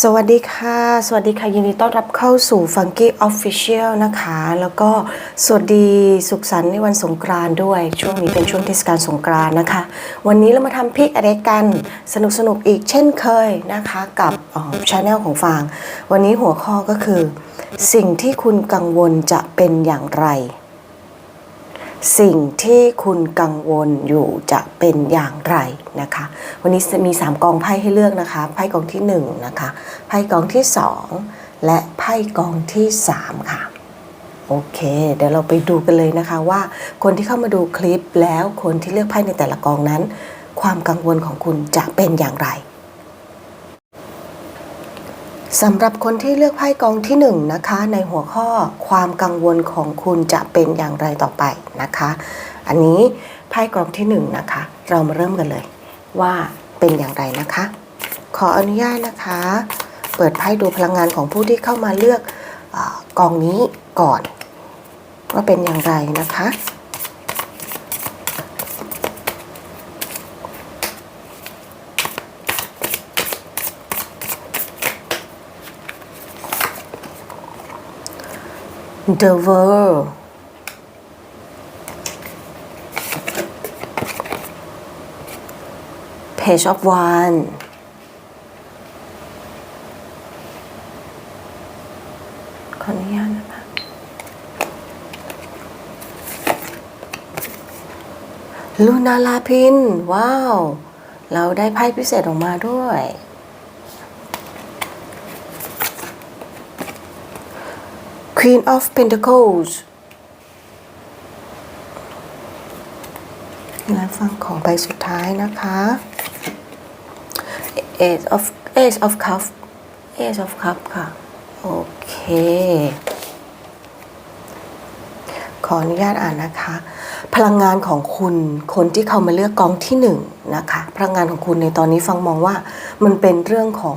สวัสดีค่ะ สวัสดีค่ะ ยินดีต้อนรับเข้าสู่ Funky Official นะคะ แล้วก็สวัสดีสุขสันต์ในวันสงกรานด้วย ช่วงนี้เป็นช่วงเทศกาลสงกรานนะคะ วันนี้เรามาทำพิกอะไรกัน สนุกสนุกอีกเช่นเคยนะคะกับช anel ของฟาง วันนี้หัวข้อก็คือ สิ่งที่คุณกังวลจะเป็นอย่างไร สิ่งที่คุณกังวลอยู่จะเป็นอย่างไรนะคะ วันนี้มี 3 กองไพ่ให้เลือกนะคะ ไพ่กองที่1นะคะ ไพ่กองที่ 2 และไพ่กองที่ 3 ค่ะ โอเค เดี๋ยวเราไปดูกันเลยนะคะว่าคนที่เข้ามาดูคลิปแล้วคนที่เลือกไพ่ในแต่ละกองนั้น ความกังวลของคุณจะเป็นอย่างไร สำหรับคนที่เลือกไพ่กองที่1นงนะคะ ในหัวข้อความกังวลของคุณจะเป็นอย่างไรต่อไปนะคะ อันนี้ไพ่กองที่1นงนะคะ เรามาเริ่มกันเลย ว่าเป็นอย่างไรนะคะ ขออนุญาตนะคะ เปิดไพ่ดูพลังงานของผู้ที่เข้ามาเลือกอกองนี้ก่อน ว่าเป็นอย่างไรนะคะ The World Page of One ขออนุญาตนะคะลูนาลาพิน ว้าว เราได้ไพ่พิเศษออกมาด้วย Queen of Pentacles และฟังของใบสุดท้ายนะคะ Ace of Ace of Cup Ace of Cup ค่ะ โอเค ขออนุญาตอ่านนะคะ พลังงานของคุณคนที่เขามาเลือกกองที่หนึ่งนะคะ พลังงานของคุณในตอนนี้ฟังมองว่ามันเป็นเรื่องของ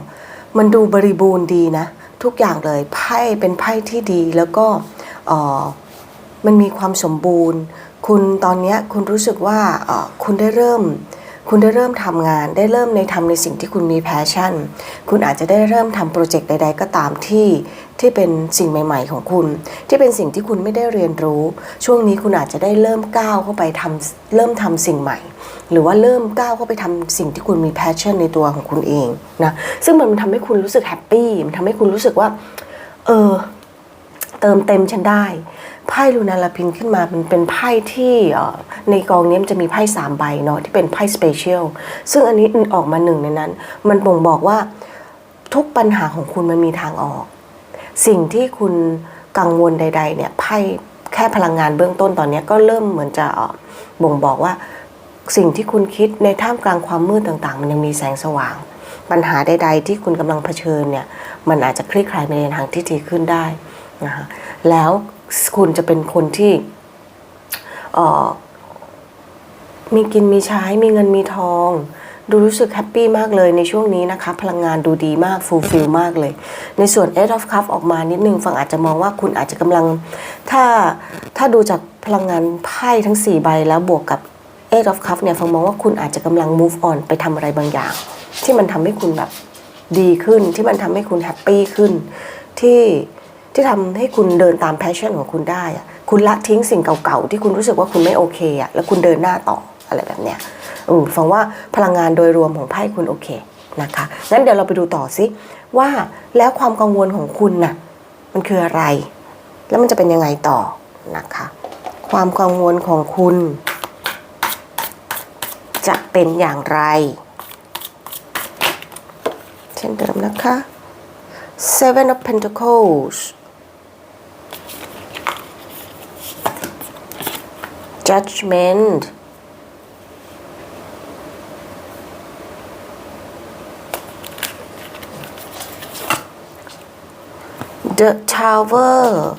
มันดูบริบูรณ์ดีนะ ทุกอย่างเลยไพ่เป็นไพ่ที่ดีแล้วก็เออมันมีความสมบูรณ์ คุณตอนนี้คุณรู้สึกว่าคุณได้เริ่ม คุณได้เริ่มทำงานได้เริ่มในทำในสิ่งที่คุณมีแพชชั่น คุณอาจจะได้เริ่มทำโปรเจกต์ใด ๆ ก็ตามที่ที่เป็นสิ่งใหม่ ๆ ของคุณ ที่เป็นสิ่งที่คุณไม่ได้เรียนรู้ ช่วงนี้คุณอาจจะได้เริ่มก้าวเข้าไปทำเริ่มทำสิ่งใหม่ หรือว่าเริ่มก้าวเข้าไปทำสิ่งที่คุณมีแพชชั่นในตัวของคุณเองนะซึ่งมันทำให้คุณรู้สึกแฮปปี้มันทำให้คุณรู้สึกว่าเออเติมเต็มฉันได้ พ่ลูนาลาพินขึ้นมามันเป็นไพ่ที่ในกองนี้มันจะมีไพ่สามใบเนาะที่เป็นไพ่สเปเชียลซึ่งอันนี้ออกมาหนึ่งในนั้น มันบ่งบอกว่าทุกปัญหาของคุณมันมีทางออก สิ่งที่คุณกังวลใด ๆ เนี่ยไพ่แค่พลังงานเบื้องต้นตอนนี้ก็เริ่มเหมือนจะบ่งบอกว่าสิ่งที่คุณคิดในท่ามกลางความมืดต่างๆ มันยังมีแสงสว่าง ปัญหาใด ๆ ที่คุณกำลังเผชิญเนี่ยมันอาจจะคลี่คลายไปในทางที่ดีขึ้นได้นะคะแล้ว คุณจะเป็นคนที่มีกินมีใช้มีเงินมีทอง ดูรู้สึกแฮปปี้มากเลยในช่วงนี้นะคะ พลังงานดูดีมากฟูลฟิลมากเลย ในส่วน Eight of Cups ออกมานิดนึงฟังอาจจะมองว่าคุณอาจจะกำลัง ถ้าถ้าดูจากพลังงานไพ่ทั้ง 4 ใบแล้วบวกกับ Eight of Cups เนี่ยฟังมองว่าคุณอาจจะกำลัง move on ไปทำอะไรบางอย่าง ที่มันทำให้คุณแบบดีขึ้นที่มันทำให้คุณแฮปปี้ขึ้นที่ ที่ทำให้คุณเดินตามแพชชั่นของคุณได้อะคุณละทิ้งสิ่งเก่าๆ ที่คุณรู้สึกว่าคุณไม่โอเคอะแล้วคุณเดินหน้าต่ออะไรแบบเนี้ยอืมฟังว่าพลังงานโดยรวมของไพ่คุณโอเคนะคะงั้นเดี๋ยวเราไปดูต่อซิว่าแล้วความกังวลของคุณน่ะมันคืออะไร แล้วมันจะเป็นยังไงต่อนะคะ ความกังวลของคุณ จะเป็นอย่างไร เช่นเดิมนะคะ Seven of Pentacles Judgment The Tower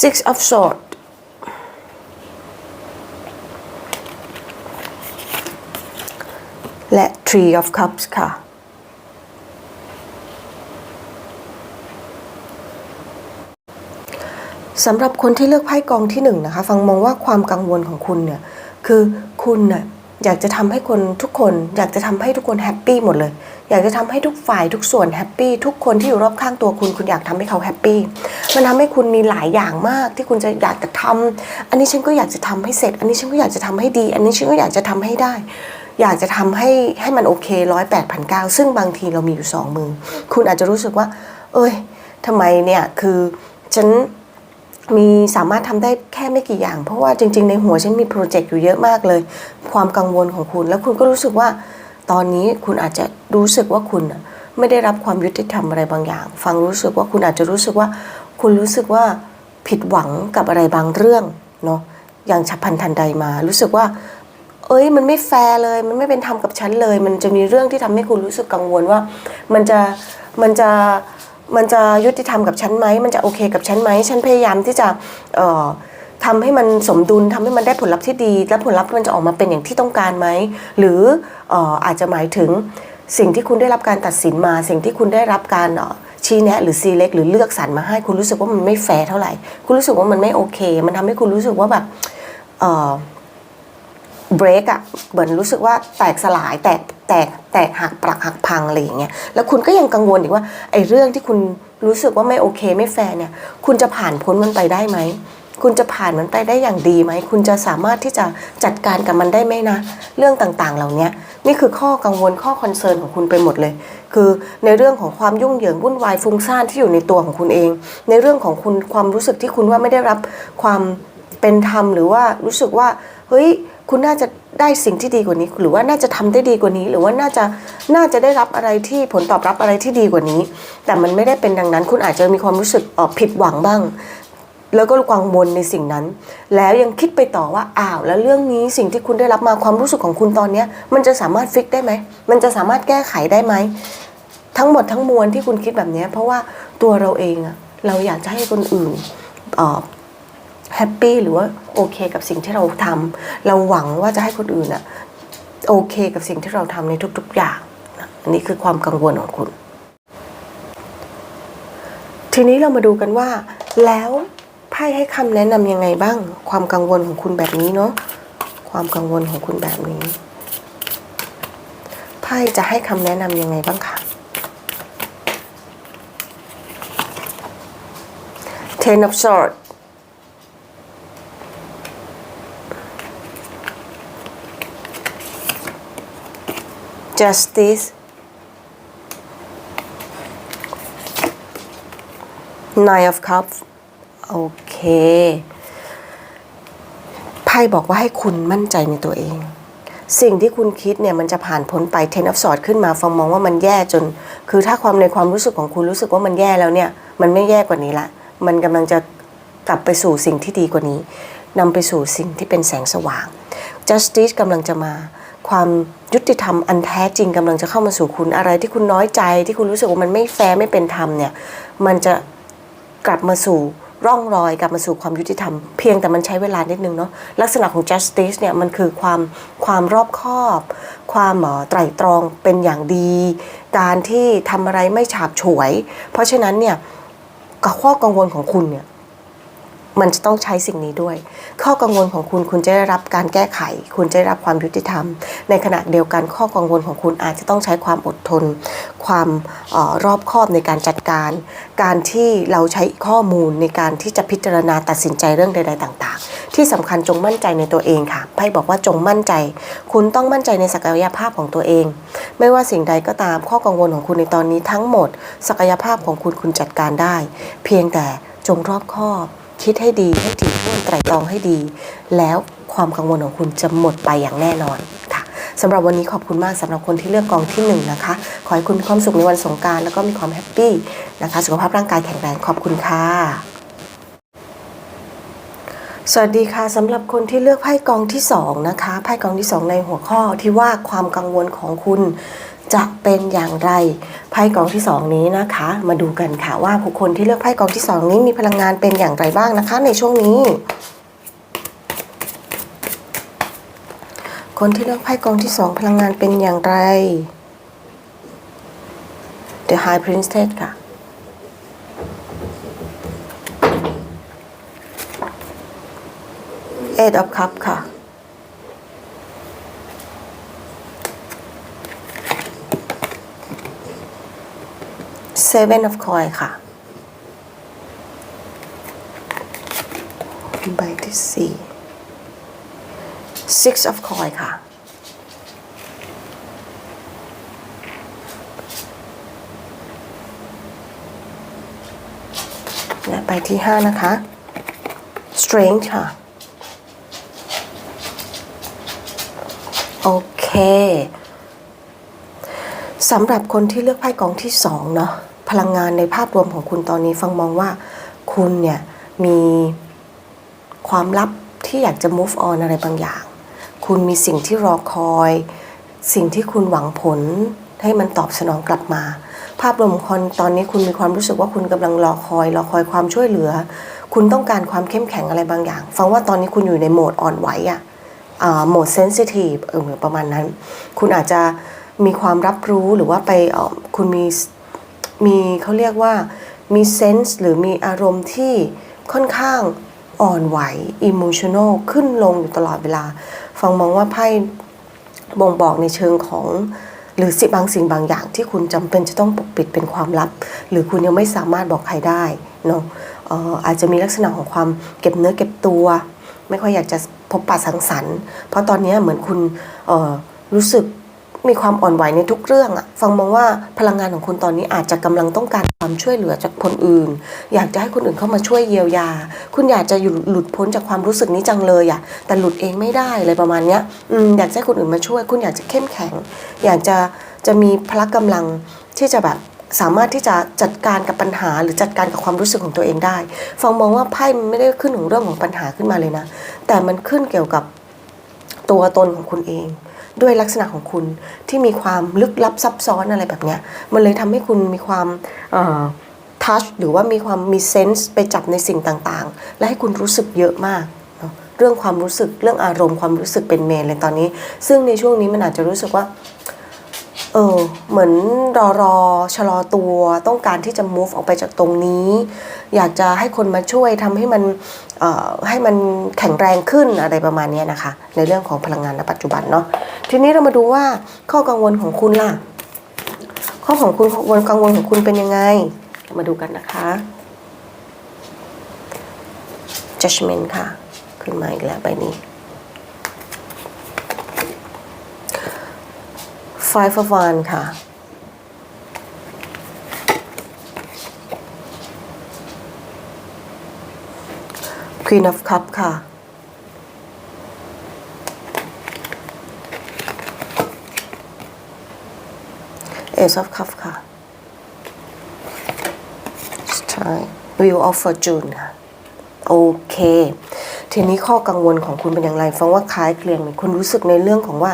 Six of Swords และ Three of Cups ค่ะ สำหรับคนที่เลือกไพ่กองที่หนึ่งนะคะ ฟังมองว่าความกังวลของคุณเนี่ยคือคุณน่ะอยากจะทำให้คนทุกคน อยากจะทำให้ทุกคนแฮปปี้หมดเลย อยากจะทำให้ทุกฝ่ายทุกส่วนแฮปปี้ทุกคนที่อยู่รอบข้างตัวคุณคุณอยากทำให้เขาแฮปปี้มันทำให้คุณมีหลายอย่างมากที่คุณจะอยากจะทำอันนี้ฉันก็อยากจะทำให้เสร็จ อันนี้ฉันก็อยากจะทำให้ดี อันนี้ฉันก็อยากจะทำให้ได้ อยากจะทำให้ให้มันโอเคร้อยแปดพันเก้าซึ่งบางทีเรามีอยู่สองมือ คุณอาจจะรู้สึกว่า เอ้ยทำไมเนี่ยคือฉัน มีสามารถทำได้แค่ไม่กี่อย่าง เพราะว่าจริง ๆ ในหัวฉันมีโปรเจกต์อยู่เยอะมากเลย ความกังวลของคุณ แล้วคุณก็รู้สึกว่า ตอนนี้คุณอาจจะรู้สึกว่าคุณไม่ได้รับความยุติธรรมอะไรบางอย่าง ฟังรู้สึกว่าคุณอาจจะรู้สึกว่า คุณรู้สึกว่าผิดหวังกับอะไรบางเรื่องเนาะอย่างฉับพลันทันใดมา รู้สึกว่า เอ้ยมันไม่แฟร์เลย มันไม่เป็นธรรมกับฉันเลย มันจะมีเรื่องที่ทำให้คุณรู้สึกกังวลว่า มันจะมันจะ มันจะยุติธรรมกับฉันไหมมันจะโอเคกับฉันไหมฉันพยายามที่จะเอ่อทำให้มันสมดุลทำให้มันได้ผลลัพธ์ที่ดี และผลลัพธ์มันจะออกมาเป็นอย่างที่ต้องการไหมหรืออาจจะหมายถึงสิ่งที่คุณได้รับการตัดสินมา สิ่งที่คุณได้รับการชี้แนะหรือซีเล็กหรือเลือกสรรมาให้คุณรู้สึกว่ามันไม่แฟร์เท่าไหร่ คุณรู้สึกว่ามันไม่โอเค มันทำให้คุณรู้สึกว่าแบบ เบรกอะเหมือนรู้สึกว่าแตกสลายแตกแตกแตกหักปลักหักพังอะไรอย่างเงี้ยแล้วคุณก็ยังกังวลอีกว่าไอ้เรื่องที่คุณรู้สึกว่าไม่โอเคไม่แฟร์เนี่ย คุณจะผ่านพ้นมันไปได้ไหมคุณจะผ่านมันไปได้อย่างดีไหม คุณจะสามารถที่จะจัดการกับมันได้ไหมนะ เรื่องต่างๆ เหล่านี้นี่คือข้อกังวลข้อคอนเซิร์นของคุณไปหมดเลย คือในเรื่องของความยุ่งเหยิงวุ่นวายฟุ้งซ่านที่อยู่ในตัวของคุณเอง ในเรื่องของคุณความรู้สึกที่คุณว่าไม่ได้รับความเป็นธรรมหรือว่ารู้สึกว่า เฮ้ยคุณน่าจะได้สิ่งที่ดีกว่านี้ หรือว่าน่าจะทำได้ดีกว่านี้ หรือว่าน่าจะน่าจะได้รับอะไรที่ผลตอบรับอะไรที่ดีกว่านี้ แต่มันไม่ได้เป็นดังนั้น คุณอาจจะมีความรู้สึกเอ่อผิดหวังบ้าง แล้วก็กังวลในสิ่งนั้น แล้วยังคิดไปต่อว่าอ้าวแล้วเรื่องนี้สิ่งที่คุณได้รับมาความรู้สึกของคุณตอนนี้มันจะสามารถฟิกได้ไหมมันจะสามารถแก้ไขได้ไหมทั้งหมดทั้งมวลที่คุณคิดแบบนี้เพราะว่าตัวเราเองอะเราอยากจะให้คนอื่นเอ่อ แฮปปี้หรือว่าโอเคกับสิ่งที่เราทำเราหวังว่าจะให้คนอื่นอะโอเคกับสิ่งที่เราทำในทุก ๆ อย่างอันนี้คือความกังวลของคุณ ทีนี้เรามาดูกันว่า แล้วไพ่ให้คำแนะนำยังไงบ้าง ความกังวลของคุณแบบนี้เนาะความกังวลของคุณแบบนี้ไพ่จะให้คำแนะนำยังไงบ้างคะ Ten of Swords justice nine of cups โอเคไพ่บอกว่าให้คุณมั่นใจในตัวเอง สิ่งที่คุณคิดเนี่ยมันจะผ่านพ้นไป ten of swords ขึ้นมาฟังมองว่ามันแย่จน คือถ้าความในความรู้สึกของคุณรู้สึกว่ามันแย่แล้วเนี่ย มันไม่แย่กว่านี้ละ มันกำลังจะกลับไปสู่สิ่งที่ดีกว่านี้นำไปสู่สิ่งที่เป็นแสงสว่าง justice กำลังจะมา ความยุติธรรมอันแท้จริงกำลังจะเข้ามาสู่คุณอะไรที่คุณน้อยใจที่คุณรู้สึกว่ามันไม่แฟร์ไม่เป็นธรรมเนี่ยมันจะกลับมาสู่ร่องรอยกลับมาสู่ความยุติธรรม เพียงแต่มันใช้เวลานิดนึงเนาะลักษณะของ justice เนี่ยมันคือความความรอบคอบ ความไตร่ตรองเป็นอย่างดี การที่ทำอะไรไม่ฉาบฉวย เพราะฉะนั้นเนี่ยข้อกังวลของคุณเนี่ย มันจะต้องใช้สิ่งนี้ด้วย ข้อกังวลของคุณคุณจะได้รับการแก้ไข คุณจะได้รับความยุติธรรม ในขณะเดียวกันข้อกังวลของคุณอาจจะต้องใช้ความอดทน ความออรอบคอบในการจัดการ การที่เราใช้ข้อมูลในการที่จะพิจารณาตัดสินใจเรื่องใด ๆ ต่าง ๆ ที่สำคัญจงมั่นใจในตัวเองค่ะไพ่บอกว่าจงมั่นใจ คุณต้องมั่นใจในศักยภาพของตัวเอง ไม่ว่าสิ่งใดก็ตามข้อกังวลของคุณในตอนนี้ทั้งหมด ศักยภาพของคุณคุณจัดการได้ เพียงแต่จงรอบคอบ คิดให้ดีให้ถี่ถ้วนไตร่ตรองให้ดี แล้วความกังวลของคุณจะหมดไปอย่างแน่นอนค่ะสำหรับวันนี้ขอบคุณมากสำหรับคนที่เลือกกองที่หนึ่งนะคะ ขอให้คุณมีความสุขในวันสงกรารแล้วก็มีความแฮปปี้นะคะ สุขภาพร่างกายแข็งแรงขอบคุณค่ะสวัสดีค่ะสำหรับคนที่เลือกไพ่กองที่สองนะคะไพ่กองที่สองในหัวข้อที่ว่าความกังวลของคุณ จะเป็นอย่างไรไพ่กองที่สองนี้นะคะ มาดูกันค่ะว่าผู้คนที่เลือกไพ่กองที่สองนี้มีพลังงานเป็นอย่างไรบ้างนะคะ ในช่วงนี้ คนที่เลือกไพ่กองที่สองพลังงานเป็นอย่างไร The High Priestess ค่ะ Eight of Cups ค่ะ seven of coin ค่ะ ใบที่สี่ six of coin ค่ะ และใบที่ห้านะคะ strength ค่ะ โอเคสำหรับคนที่เลือกไพ่กองที่สองเนาะ ลังงานในภาพรวมของคุณตอนนี้ฟังมองว่าคุณเนี่ยมีความลับที่อยากจะ move on อะไรบางอย่าง คุณมีสิ่งที่รอคอย สิ่งที่คุณหวังผลให้มันตอบสนองกลับมา ภาพรวมคนตอนนี้คุณมีความรู้สึกว่าคุณกำลังรอคอย รอคอยความช่วยเหลือ คุณต้องการความเข้มแข็งอะไรบางอย่าง ฟังว่าตอนนี้คุณอยู่ในโหมดอ่อนไหวอะอ่าโหมดเซนซิทีฟเออประมาณนั้น คุณอาจจะมีความรับรู้หรือว่าไปออคุณมี มีเขาเรียกว่ามีเซนส์หรือมีอารมณ์ที่ค่อนข้างอ่อนไหวอิโมชัน a ลขึ้นลงอยู่ตลอดเวลา ฟังมองว่าไพ่บ่งบอกในเชิงของ หรือสิบางสิ่งบางอย่างที่คุณจำเป็นจะต้องปกปิดเป็นความลับ หรือคุณยังไม่สามารถบอกใครได้เนาะอาจจะมีลักษณะของความเก็บเนื้อเก็บตัว ไม่ค่อยอยากจะพบปะสังสรรค์ เพราะตอนนี้เหมือนคุณรู้สึก มีความอ่อนไหวในทุกเรื่องอะฟังมองว่าพลังงานของคุณตอนนี้อาจจะกำลังต้องการความช่วยเหลือจากคนอื่น อยากจะให้คนอื่นเข้ามาช่วยเยียวยา คุณอยากจะอยู่หลุดพ้นจากความรู้สึกนี้จังเลยอะแต่หลุดเองไม่ได้เลยประมาณเนี้ยอืมอยากให้คนอื่นมาช่วย คุณอยากจะเข้มแข็ง อยากจะจะมีพละกำลังที่จะแบบสามารถที่จะจัดการกับปัญหาหรือจัดการกับความรู้สึกของตัวเองได้ ฟังมองว่าไพ่มันไม่ได้ขึ้นถึงเรื่องของปัญหาขึ้นมาเลยนะ แต่มันขึ้นเกี่ยวกับตัวตนของคุณเอง ด้วยลักษณะของคุณที่มีความลึกลับซับซ้อนอะไรแบบเนี้ยมันเลยทำให้คุณมีความทัชหรือว่ามีความมีเซนส์ไปจับในสิ่งต่างๆ และให้คุณรู้สึกเยอะมากเรื่องความรู้สึกเรื่องอารมณ์ความรู้สึกเป็นเมนเลยตอนนี้ ซึ่งในช่วงนี้มันอาจจะรู้สึกว่า เออเหมือนรอรอชะลอตัวต้องการที่จะ move ออกไปจากตรงนี้ อยากจะให้คนมาช่วยทำให้มันออให้มันแข็งแรงขึ้นอะไรประมาณนี้นะคะ ในเรื่องของพลังงานณปัจจุบันเนาะทีนี้เรามาดูว่าข้อกังวลของคุณล่ะ ข้อของคุณกังวลกังวลของคุณเป็นยังไง มาดูกันนะคะ judgment ค่ะ ขึ้นมาอีกแล้วใบนี้ Five of Wands ค่ะ Queen of Cup ค่ะ Ace of Cup ค่ะใช่ Wheel of Fortune ค่ะ โอเคทีนี้ข้อกังวลของคุณเป็นอย่างไร ฟังว่าคล้ายเคลียงไหมคุณรู้สึกในเรื่องของว่า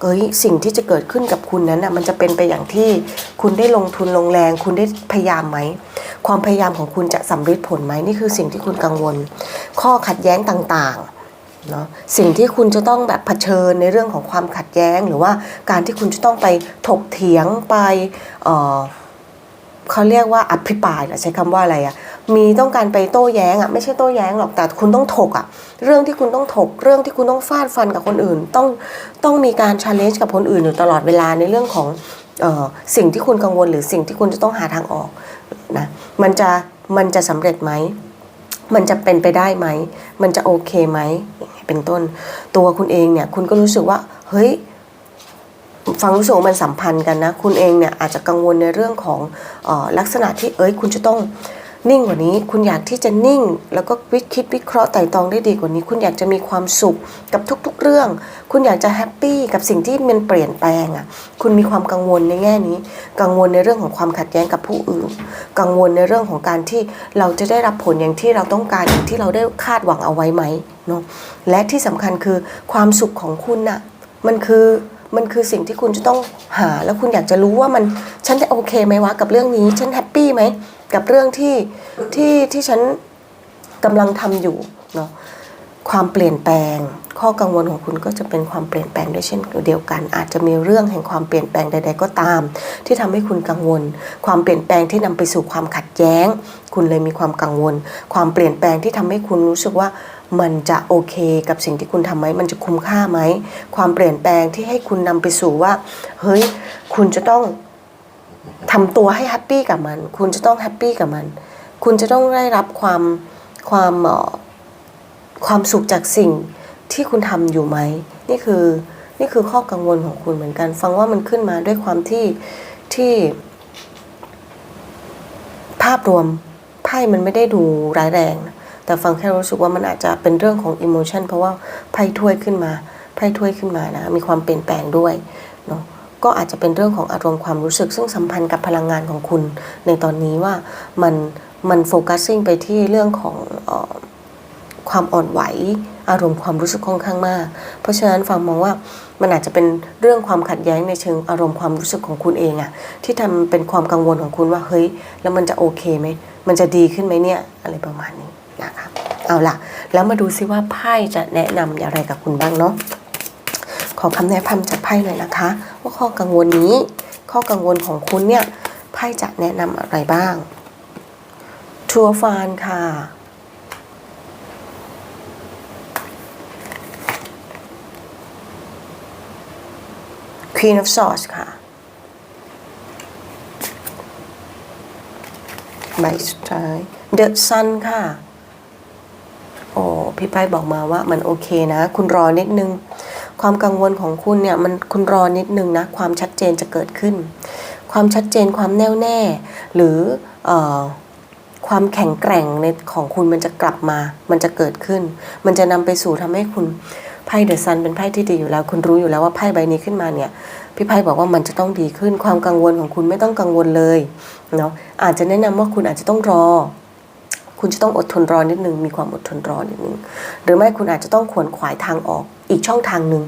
เอ้ยสิ่งที่จะเกิดขึ้นกับคุณนั้นน่ะมันจะเป็นไปอย่างที่คุณได้ลงทุนลงแรง คุณได้พยายามไหม ความพยายามของคุณจะสำเร็จผลไหมนี่คือสิ่งที่คุณกังวล ข้อขัดแย้งต่างๆเนาะสิ่งที่คุณจะต้องแบบเผชิญในเรื่องของความขัดแย้ง หรือว่าการที่คุณจะต้องไปถกเถียงไปเออเขาเรียกว่าอภิปรายหรอใช้คำว่าอะไรอะ มีต้องการไปโต้แย้งอะไม่ใช่โต้แย้งหรอกแต่คุณต้องถกอะเรื่องที่คุณต้องถก เรื่องที่คุณต้องฟาดฟันกับคนอื่น ต้องต้องมีการชาเลนจ์กับคนอื่นอยู่ตลอดเวลาในเรื่องของเออสิ่งที่คุณกังวลหรือสิ่งที่คุณจะต้องหาทางออกนะมันจะมันจะสำเร็จไหมมันจะเป็นไปได้ไหม มันจะโอเคไหม เป็นต้น ตัวคุณเองเนี่ย คุณก็รู้สึกว่า เฮ้ย ฟังรู้สึกว่ามันสัมพันธ์กันนะ คุณเองเนี่ยอาจจะกังวลในเรื่องของออลักษณะที่ เอ้ย คุณจะต้อง นิ่งกว่านี้ คุณอยากที่จะนิ่ง แล้วก็วิคิดวิเคราะห์ไต่ตองได้ดีกว่านี้ คุณอยากจะมีความสุขกับทุกๆเรื่อง คุณอยากจะแฮปปี้กับสิ่งที่มันเปลี่ยนแปลงอะ่ะ คุณมีความกังวลในแง่นี้ กังวลในเรื่องของความขัดแย้งกับผู้อื่น กังวลในเรื่องของการที่เราจะได้รับผลอย่างที่เราต้องการอย่างที่เราได้คาดหวังเอาไว้ไหมเนาะ และที่สำคัญคือความสุขของคุณน่ะ มันคือมันคือสิ่งที่คุณจะต้องหา แล้วคุณอยากจะรู้ว่ามันฉันจะโอเคไหมวะกับเรื่องนี้ ฉันแฮปปี้ไหม กับเรื่องที่ที่ที่ฉันกำลังทำอยู่เนาะความเปลี่ยนแปลง ข้อกังวลของคุณก็จะเป็นความเปลี่ยนแปลงด้วยเช่นเดียวกัน อาจจะมีเรื่องแห่งความเปลี่ยนแปลงใด ๆ ก็ตาม ที่ทำให้คุณกังวล ความเปลี่ยนแปลงที่นำไปสู่ความขัดแย้ง คุณเลยมีความกังวล ความเปลี่ยนแปลงที่ทำให้คุณรู้สึกว่ามันจะโอเคกับสิ่งที่คุณทำไหม มันจะคุ้มค่าไหม ความเปลี่ยนแปลงที่ให้คุณนำไปสู่ว่า เฮ้ย คุณจะต้อง ทำตัวให้แฮปปี้กับมัน คุณจะต้องแฮปปี้กับมัน คุณจะต้องได้รับความความเอ่อความสุขจากสิ่งที่คุณทำอยู่ไหม นี่คือนี่คือข้อกังวลของคุณเหมือนกัน ฟังว่ามันขึ้นมาด้วยความที่ที่ ภาพรวมไพ่มันไม่ได้ดูร้ายแรง แต่ฟังแค่รู้สึกว่ามันอาจจะเป็นเรื่องของอิโมชันเพราะว่าไพ่ถ้วยขึ้นมาไพ่ถ้วยขึ้นมานะ มีความเปลี่ยนแปลงด้วยเนาะ ก็อาจจะเป็นเรื่องของอารมณ์ความรู้สึก ซึ่งสัมพันธ์กับพลังงานของคุณ ในตอนนี้ว่ามันมันโฟกัสซิ่งไปที่เรื่องของออความอ่อนไหว อารมณ์ความรู้สึกค่อนข้างมาก เพราะฉะนั้นฟังมองว่ามันอาจจะเป็นเรื่องความขัดแย้งในเชิงอารมณ์ความรู้สึกของคุณเองอะที่ทำเป็นความกังวลของคุณว่าเฮ้ย แล้วมันจะโอเคไหมมันจะดีขึ้นไหมเนี่ยอะไรประมาณนี้นะคะเอาล่ะ แล้วมาดูซิว่าไพ่จะแนะนำอะไรกับคุณบ้างเนาะ ขอคำแนะนำจากไพ่หน่อยนะคะ ว่าข้อกังวลนี้ ข้อกังวลของคุณเนี่ยไพ่จะแนะนำอะไรบ้างทัวฟานค่ะ Queen of Swords ค่ะใบสุดท้าย The Sun ค่ะ โอ้ พี่ป้ายบอกมาว่ามันโอเคนะ คุณรอนิดนึง ความกังวลของคุณเนี่ยมันคุณรอนิดนึงนะความชัดเจนจะเกิดขึ้น ความชัดเจนความแน่วแน่ หรืออความแข็งแกร่งในของคุณมันจะกลับมา มันจะเกิดขึ้น มันจะนำไปสู่ทำให้คุณไพ่เดอะซันเป็นไพ่ที่ดีอยู่แล้ว คุณรู้อยู่แล้วว่าไพ่ใบนี้ขึ้นมาเนี่ยพี่ไพ่บอกว่ามันจะต้องดีขึ้น ความกังวลของคุณไม่ต้องกังวลเลยเนาะอาจจะแนะนำว่าคุณอาจจะต้องรอ คุณจะต้องอดทนรอนิดนึงมีความอดทนรอนิดนึงหรือไม่คุณอาจจะต้องขวนขวายทางออกอีกช่องทางหนึ่ง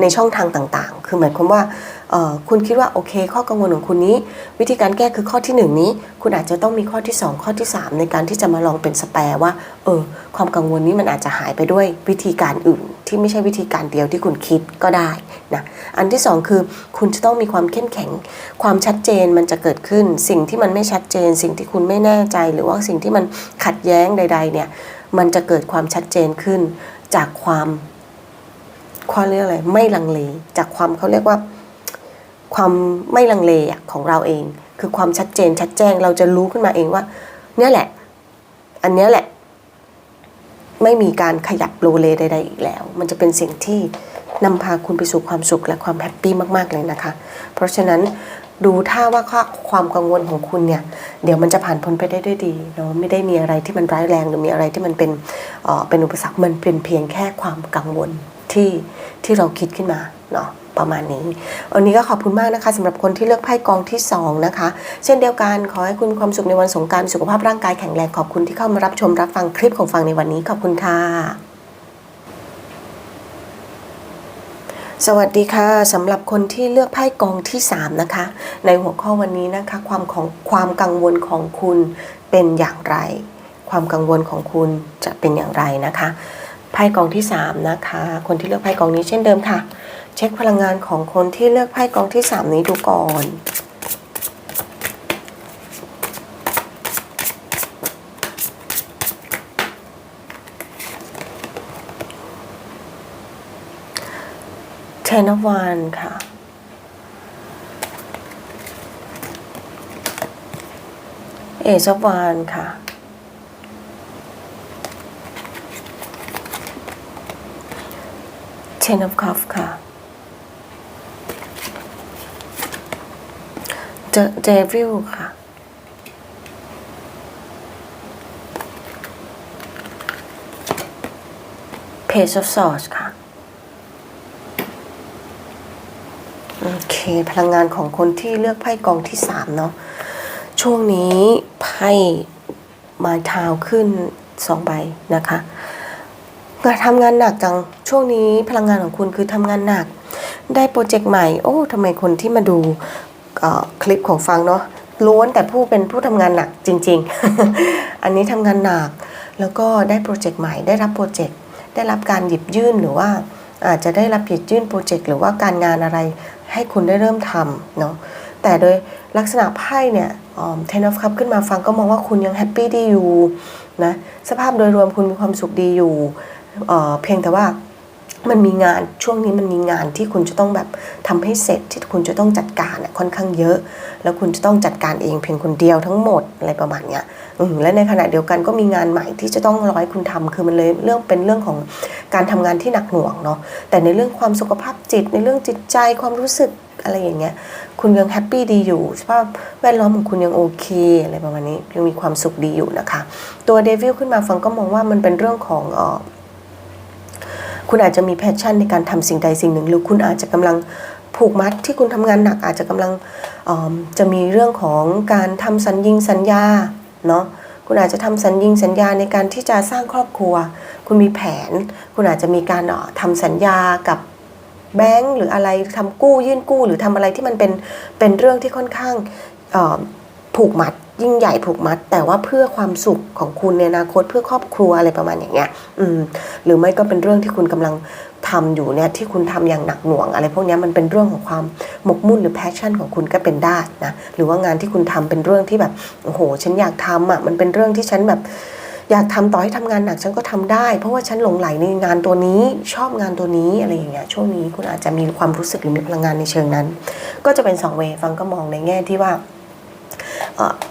ในช่องทางต่างๆ คือหมายความว่าคุณคิดว่าโอเค ข้อกังวลของคุณนี้ วิธีการแก้คือข้อที่หนึ่งนี้ คุณอาจจะต้องมีข้อที่สองข้อที่สามในการที่จะมาลองเป็นสแปรว่าเออความกังวลนี้มันอาจจะหายไปด้วยวิธีการอื่น ที่ไม่ใช่วิธีการเดียวที่คุณคิดก็ได้ นะอันที่สองคือคุณจะต้องมีความเข้มแข็ง ความชัดเจนมันจะเกิดขึ้น สิ่งที่มันไม่ชัดเจน สิ่งที่คุณไม่แน่ใจ หรือว่าสิ่งที่มันขัดแย้งใด ๆ เนี่ยมันจะเกิดความชัดเจนขึ้น จากความความเรียกอะไรไม่ลังเล จากความเขาเรียกว่าความไม่ลังเลของเราเอง คือความชัดเจนชัดแจ้งเราจะรู้ขึ้นมาเองว่า เนี่ยแหละ อันเนี้ยแหละ ไม่มีการขยับโลเลใด ๆ อีกแล้ว มันจะเป็นสิ่งที่ นำพาคุณไปสู่ความสุขและความแฮปปี้มากๆเลยนะคะ เพราะฉะนั้นดูท่าว่าความกังวลของคุณเนี่ย เดี๋ยวมันจะผ่านพ้นไปได้ด้วยดีเนาะไม่ได้มีอะไรที่มันร้ายแรงหรือมีอะไรที่มันเป็นเออเป็นอุปสรรคมันเป็นเพียงแค่ความกังวลที่ที่เราคิดขึ้นมาเนาะประมาณนี้วันนี้ก็ขอบคุณมากนะคะสำหรับคนที่เลือกไพ่กองที่สองนะคะ เช่นเดียวกันขอให้คุณมีความสุขในวันสงกรารสุขภาพร่างกายแข็งแรงขอบคุณที่เข้ามารับชมรับฟังคลิปของฟังในวันนี้ขอบคุณค่ะ สวัสดีค่ะสำหรับคนที่เลือกไพ่กองที่ 3 นะคะ ในหัวข้อวันนี้นะคะ ความของความกังวลของคุณเป็นอย่างไร ความกังวลของคุณจะเป็นอย่างไรนะคะไพ่กองที่ 3 นะคะ คนที่เลือกไพ่กองนี้เช่นเดิมค่ะ เช็คพลังงานของคนที่เลือกไพ่กองที่ 3 นี้ดูก่อน Ten of Wands ค่ะ Ace of Wands ค่ะ Ten of Cups ค่ะ The Devil ค่ะ Page of Swords ค่ะ โอเค พลังงานของคนที่เลือกไพ่กองที่สามเนาะช่วงนี้ไพ่มาเท้าขึ้นสองใบนะคะงานทำงานหนักจังช่วงนี้พลังงานของคุณคือทำงานหนัก ได้โปรเจกต์ใหม่ โอ้ทำไมคนที่มาดูคลิปของฟังเนาะล้วนแต่ผู้เป็นผู้ทำงานหนักจริง ๆ อันนี้ทำงานหนัก แล้วก็ได้โปรเจกต์ใหม่ ได้รับโปรเจกต์ได้รับการหยิบยื่นหรือว่า อาจจะได้รับผิดยื่นโปรเจกต์หรือว่าการงานอะไรให้คุณได้เริ่มทำเนาะแต่โดยลักษณะไพ่เนี่ยเทนอฟคัพขึ้นมาฟังก็มองว่าคุณยังแฮปปี้ดีอยู่นะสภาพโดยรวมคุณมีความสุขดีอยู่เเพียงแต่ว่า มันมีงานช่วงนี้มันมีงานที่คุณจะต้องแบบทำให้เสร็จที่คุณจะต้องจัดการอะค่อนข้างเยอะ แล้วคุณจะต้องจัดการเองเพียงคนเดียวทั้งหมดอะไรประมาณเนี้ยและในขณะเดียวกันก็มีงานใหม่ที่จะต้องร้อให้คุณทำคือมันเลยเรื่องเป็นเรื่องของการทำงานที่หนักหน่วงเนาะแต่ในเรื่องความสุขภาพจิต ในเรื่องจิตใจความรู้สึกอะไรอย่างเงี้ยคุณยังแฮปปี้ดีอยู่สภาพแวดล้อมของคุณยังโอเคอะไรประมาณนี้ยังมีความสุขดีอยู่นะคะ ตัวเดวิลขึ้นมาฟังก็มองว่ามันเป็นเรื่องของออ คุณอาจจะมีแพชชั่นในการทำสิ่งใดสิ่งหนึ่ง หรือคุณอาจจะกำลังผูกมัดที่คุณทำงานหนักอาจจะกำลังจะมีเรื่องของการทำสัญญิงสัญญาเนาะคุณอาจจะทำสัญญิงสัญญาในการที่จะสร้างครอบครัว คุณมีแผน คุณอาจจะมีการเอ่อทำสัญญากับแบงก์หรืออะไรทำกู้ยื่นกู้หรือทำอะไรที่มันเป็นเป็นเรื่องที่ค่อนข้าง ผูกมัดยิ่งใหญ่ผูกมัด แต่ว่าเพื่อความสุขของคุณในอนาคตเพื่อครอบครัวอะไรประมาณอย่างเงี้ยอืมหรือไม่ก็เป็นเรื่องที่คุณกำลังทำอยู่เนี่ยที่คุณทำอย่างหนักหน่วง อะไรพวกนี้มันเป็นเรื่องของความหมกมุ่นหรือแพชชั่นของคุณก็เป็นได้นะหรือว่างานที่คุณทำเป็นเรื่องที่แบบโอ้โห ฉันอยากทำอะมันเป็นเรื่องที่ฉันแบบอยากทำต่อให้ทำงานหนักฉันก็ทำได้ เพราะว่าฉันหลงไหลในงานตัวนี้ชอบงานตัวนี้อะไรอย่างเงี้ยช่วงนี้คุณอาจจะมีความรู้สึกหรือมีพลังงานในเชิงนั้น ก็จะเป็นสองเวย์ฟังก็มองในแง่ที่ว่า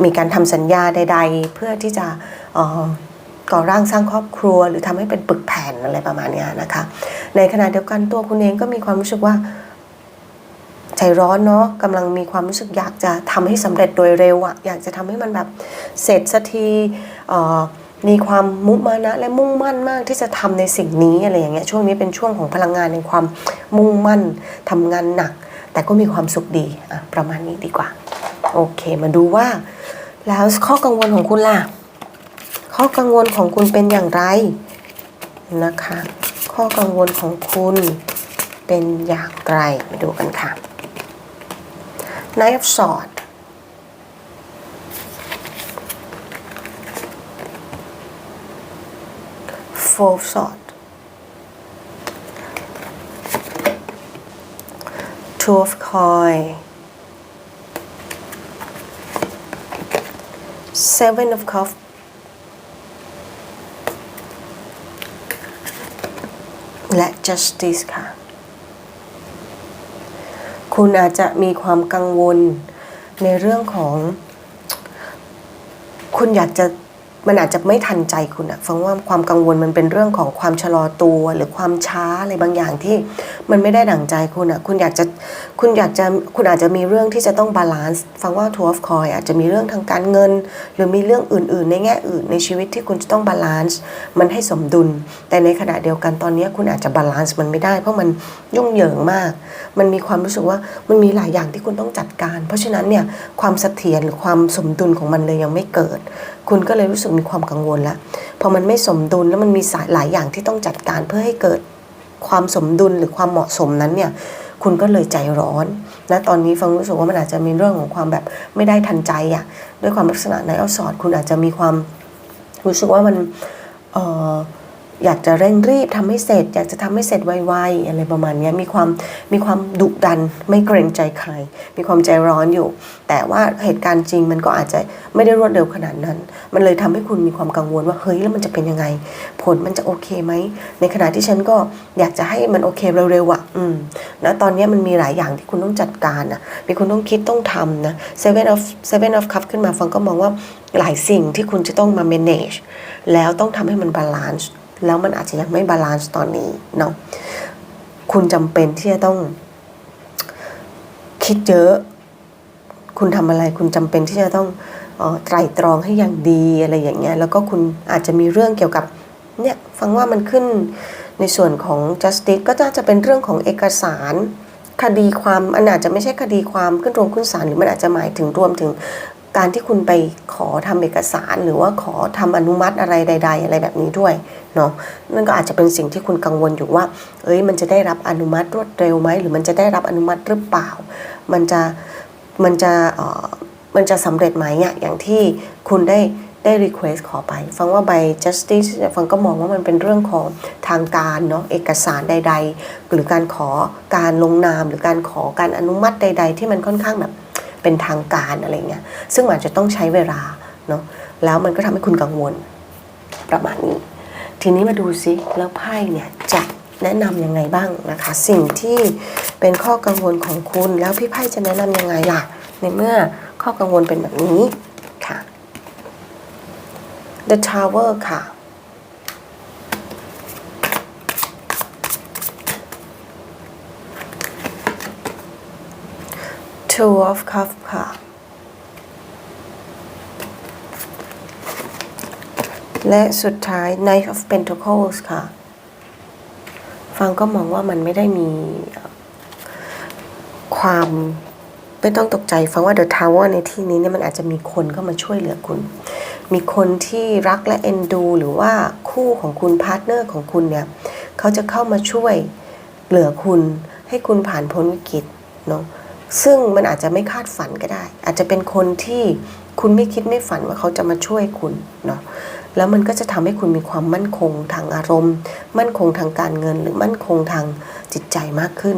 มีการทำสัญญาใด ๆ เพื่อที่จะก่อร่างสร้างครอบครัว หรือทำให้เป็นปึกแผ่นอะไรประมาณนี้นะคะ ในขณะเดียวกันตัวคุณเองก็มีความรู้สึกว่าใจร้อนเนาะกำลังมีความรู้สึกอยากจะทำให้สำเร็จโดยเร็วอะอยากจะทำให้มันแบบเสร็จสักทีมีความมุมานะและมุ่งมั่นมากที่จะทำในสิ่งนี้อะไรอย่างเงี้ยช่วงนี้เป็นช่วงของพลังงานในความมุ่งมั่นทำงานหนัก แต่ก็มีความสุขดีอะประมาณนี้ดีกว่า โอเค มาดูว่า แล้วข้อกังวลของคุณล่ะ ข้อกังวลของคุณเป็นอย่างไรนะคะ ข้อกังวลของคุณเป็นอย่างไร มาดูกันค่ะ Knight of Swords Four of Swords Two of Coin Seven of Cups และ Justice ค่ะ คุณอาจจะมีความกังวลในเรื่องของ คุณอยากจะมันอาจจะไม่ทันใจคุณอะฟังว่าความกังวลมันเป็นเรื่องของความชะลอตัวหรือความช้าอะไรบางอย่างที่ มันไม่ได้ดั่งใจคุณอะคุณอยากจะคุณอยากจะคุณอาจจะมีเรื่องที่จะต้องบาลานซ์ฟังว่า two of coin อาจจะมีเรื่องทางการเงิน หรือมีเรื่องอื่น ๆ ในแง่อื่นในชีวิตที่คุณจะต้องบาลานซ์มันให้สมดุล แต่ในขณะเดียวกันตอนนี้คุณอาจจะบาลานซ์มันไม่ได้ เพราะมันยุ่งเหยิงมาก มันมีความรู้สึกว่ามันมีหลายอย่างที่คุณต้องจัดการ เพราะฉะนั้นเนี่ยความเสถียรหรือความสมดุลของมันเลยยังไม่เกิด คุณก็เลยรู้สึกมีความกังวลล้วพอมันไม่สมดุลแล้วมันมีสายหลายอย่างที่ต้องจัดการเพื่อให้เกิด ความสมดุลหรือความเหมาะสมนั้นเนี่ยคุณก็เลยใจร้อนนะตอนนี้ฟังรู้สึกว่ามันอาจจะมีเรื่องของความแบบไม่ได้ทันใจอะด้วยความลักษณะในเอาสอดคุณอาจจะมีความรู้สึกว่ามันเอ่อ อยากจะเร่งรีบทำให้เสร็จ อยากจะทำให้เสร็จไวๆอะไรประมาณนี้มีความมีความดุดันไม่เกรงใจใคร มีความใจร้อนอยู่ แต่ว่าเหตุการณ์จริงมันก็อาจจะไม่ได้รวดเร็วขนาดนั้น มันเลยทำให้คุณมีความกังวลว่าเฮ้ยแล้วมันจะเป็นยังไง ผลมันจะโอเคไหมในขณะที่ฉันก็อยากจะให้มันโอเคเร็วๆอะอืมนะตอนนี้มันมีหลายอย่างที่คุณต้องจัดการนะมีคุณต้องคิดต้องทำนะ seven of seven of cup ขึ้นมาฟังก็มองว่าหลายสิ่งที่คุณจะต้องมา manage แล้วต้องทำให้มันบาลานซ์ แล้วมันอาจจะยังไม่บาลานซ์ตอนนี้เนาะคุณจำเป็นที่จะต้อง คิดเยอะ คุณทำอะไรคุณจำเป็นที่จะต้องออไตรตรองให้อย่างดีอะไรอย่างเงี้ยแล้วก็คุณอาจจะมีเรื่องเกี่ยวกับเนี่ยฟังว่ามันขึ้นในส่วนของ justice ก็น่าจะเป็นเรื่องของเอกสารคดีความอันอาจจะไม่ใช่คดีความขึ้นโรงขึ้นศาลหรือมันอาจจะหมายถึงรวมถึง การที่คุณไปขอทำเอกสาร หรือว่าขอทำอนุมัติอะไรใด ๆ อะไรแบบนี้ด้วยเนาะนั่นก็อาจจะเป็นสิ่งที่คุณกังวลอยู่ว่า เอ้ยมันจะได้รับอนุมัติรวดเร็วไหมหรือมันจะได้รับอนุมัติหรือเปล่า มันจะมันจะเอ่อมันจะสำเร็จไหมอะอย่างที่คุณได้ได้ request ขอไป ฟังว่าใบ justice ฟังก็มองว่ามันเป็นเรื่องของทางการเนาะเอกสารใด ๆ หรือการขอการลงนาม หรือการขอการอนุมัติใด ๆ ที่มันค่อนข้างแบบ เป็นทางการอะไรเงี้ยซึ่งอาจจะต้องใช้เวลาเนาะแล้วมันก็ทำให้คุณกังวลประมาณนี้ ทีนี้มาดูซิแล้วไพ่เนี่ยจะแนะนำยังไงบ้างนะคะ สิ่งที่เป็นข้อกังวลของคุณแล้วพี่ไพ่จะแนะนำยังไงล่ะ ในเมื่อข้อกังวลเป็นแบบนี้ค่ะ The Tower ค่ะ Two of Cups ค่ะ และสุดท้าย Knight of Pentacles ค่ะ ฟังก็มองว่ามันไม่ได้มีความไม่ต้องตกใจ ฟังว่า The Tower ในที่นี้เนี่ยมันอาจจะมีคนเข้ามาช่วยเหลือคุณ มีคนที่รักและเอ็นดู หรือว่าคู่ของคุณพาร์ทเนอร์ของคุณเนี่ยเขาจะเข้ามาช่วยเหลือคุณให้คุณผ่านพ้นวิกฤตเนาะ ซึ่งมันอาจจะไม่คาดฝันก็ได้ อาจจะเป็นคนที่คุณไม่คิดไม่ฝันว่าเขาจะมาช่วยคุณเนาะแล้วมันก็จะทำให้คุณมีความมั่นคงทางอารมณ์ มั่นคงทางการเงิน หรือมั่นคงทางจิตใจมากขึ้น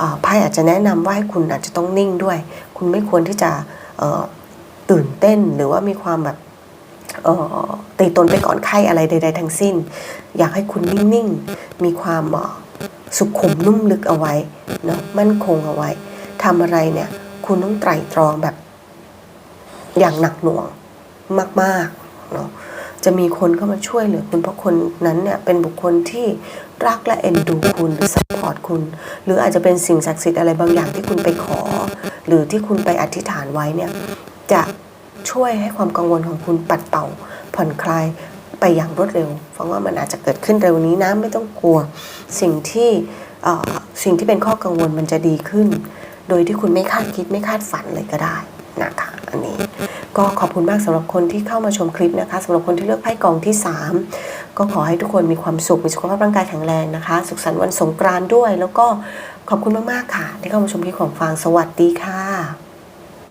อ่าไพ่อาจจะแนะนำว่าให้คุณอาจจะต้องนิ่งด้วย คุณไม่ควรที่จะตื่นเต้นหรือว่ามีความแบบตีตนไปก่อนไข้อะไรใด ๆ ทั้งสิ้น อยากให้คุณนิ่ง ๆ มีความเอ่อ สุขุมนุ่มลึกเอาไว้เนาะมั่นคงเอาไว้ทำอะไรเนี่ย คุณต้องไตร่ตรองแบบ อย่างหนักหน่วงมากๆเนาะจะมีคนเข้ามาช่วยเหลือคุณเพราะคนนั้นเนี่ยเป็นบุคคลที่รักและเอ็นดูคุณหรือซัพพอร์ตคุณ หรืออาจจะเป็นสิ่งศักดิ์สิทธิ์อะไรบางอย่างที่คุณไปขอ หรือที่คุณไปอธิษฐานไว้เนี่ย จะช่วยให้ความกังวลของคุณปัดเป่าผ่อนคลาย ไปอย่างรวดเร็วฟังว่ามันอาจจะเกิดขึ้นเร็วนี้นะไม่ต้องกลัว สิ่งที่สิ่งที่เป็นข้อกังวลมันจะดีขึ้น โดยที่คุณไม่คาดคิดไม่คาดฝันเลยก็ได้นะคะอันนี้ก็ขอบคุณมากสำหรับคนที่เข้ามาชมคลิปนะคะสำหรับคนที่เลือกไพ่กองที่ 3 ก็ขอให้ทุกคนมีความสุขมีสุขภาพร่างกายแข็งแรงนะคะ สุขสันต์วันสงกรานต์ด้วย แล้วก็ขอบคุณมากๆค่ะ ที่เข้ามาชมคลิปของฟางสวัสดีค่ะ